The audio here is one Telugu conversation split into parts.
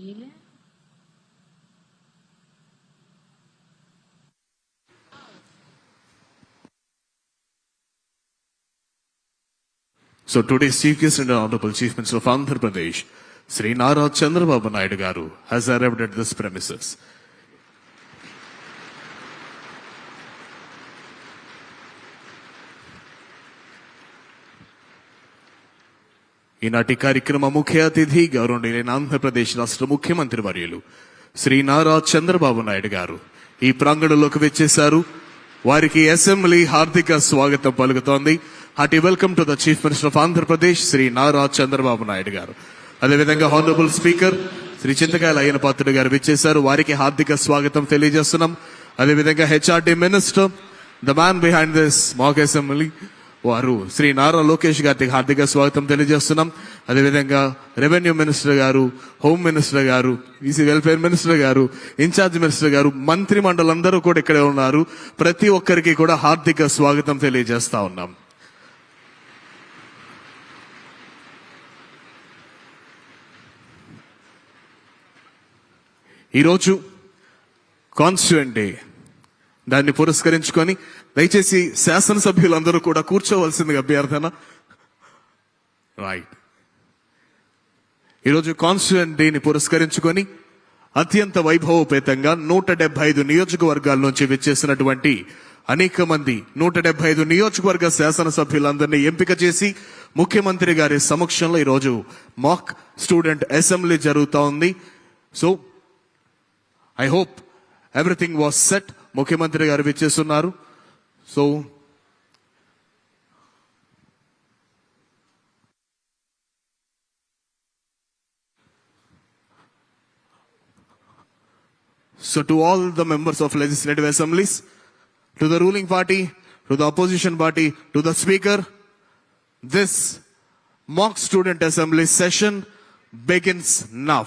గీలే So today's Chief Guest and Honorable Chief Minister of Andhra Pradesh, Sri Nara Chandrababu Naidu Garu, has arrived at this premises. ఈనాటి కార్యక్రమ ముఖ్య అతిథి గౌరవనీయులైన ఆంధ్రప్రదేశ్ రాష్ట్ర ముఖ్యమంత్రి వర్యులు శ్రీ నారా చంద్రబాబు నాయుడు గారు. ఈ ప్రాంగణంలోకి వచ్చేశారు. వారికి అసెంబ్లీ హార్దిక స్వాగతం పలుకుతోంది. Hearty welcome to the chief minister of Andhra Pradesh Shri Nara Chandrababu Naidu garu. అదేవిధంగా హానరబుల్ స్పీకర్ శ్రీ చింతకాయల అయ్యన పాత్రుడు గారు విచ్చేశారు. వారికి హార్దిక స్వాగతం తెలియజేస్తున్నాం. అదేవిధంగా HRD minister the man behind this mock assembly వారు శ్రీ నారా లోకేష్ గారికి హార్దిక స్వాగతం తెలియజేస్తున్నాం. అదేవిధంగా రెవెన్యూ మినిస్టర్ గారు హోమ్ మినిస్టర్ గారు ఈసీ వెల్ఫేర్ మినిస్టర్ గారు ఇన్ఛార్జ్ మినిస్టర్ గారు మంత్రి మండలందరూ కూడా ఇక్కడే ఉన్నారు. ప్రతి ఒక్కరికి కూడా హార్దిక స్వాగతం తెలియజేస్తా ఉన్నాం. ఈరోజు కాన్స్టిట్యూంట్ డే. దాన్ని పురస్కరించుకొని దయచేసి శాసనసభ్యులందరూ కూడా కూర్చోవలసిందిగా అభ్యర్థన. రైట్ ఈరోజు కాన్స్టిట్యూంట్ డేని పురస్కరించుకొని అత్యంత వైభవోపేతంగా నూట డెబ్బై ఐదు నియోజకవర్గాల నుంచి విచ్చేసినటువంటి అనేక మంది నూట డెబ్బై ఐదు నియోజకవర్గ శాసనసభ్యులందరినీ ఎంపిక చేసి ముఖ్యమంత్రి గారి సమక్షంలో ఈరోజు మాక్ స్టూడెంట్ అసెంబ్లీ జరుగుతూ ఉంది so I hope everything was set ముఖ్యమంత్రి గారు విచ్చేస్తున్నారు so So to all the members of legislative assemblies, to the ruling party, to the opposition party, to the speaker, this mock student assembly session begins now.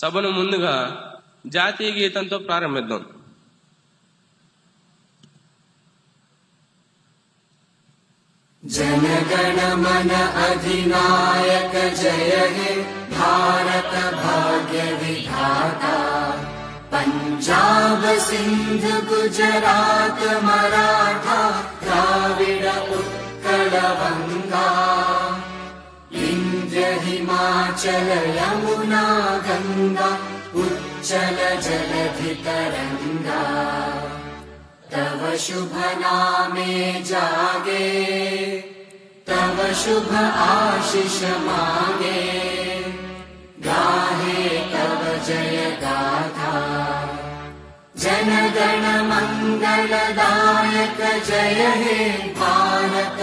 సభను ముందుగా జాతీయ గీతంతో ప్రారంభిద్దాం जनगणमन अधिनायक जय हे भारत भाग्य विधाता पञ्जाब सिन्ध गुजरात मराठा द्राविड उत्कल बङ्गा इन्द्र हिमाचल यमुना गङ्गा उच्चल जलधितरङ्गा। तव शुभ नामे जागे तव शुभ आशिष मागे। गाहे तव जय गाथा। जनगण मङ्गलदायक जय हे भारत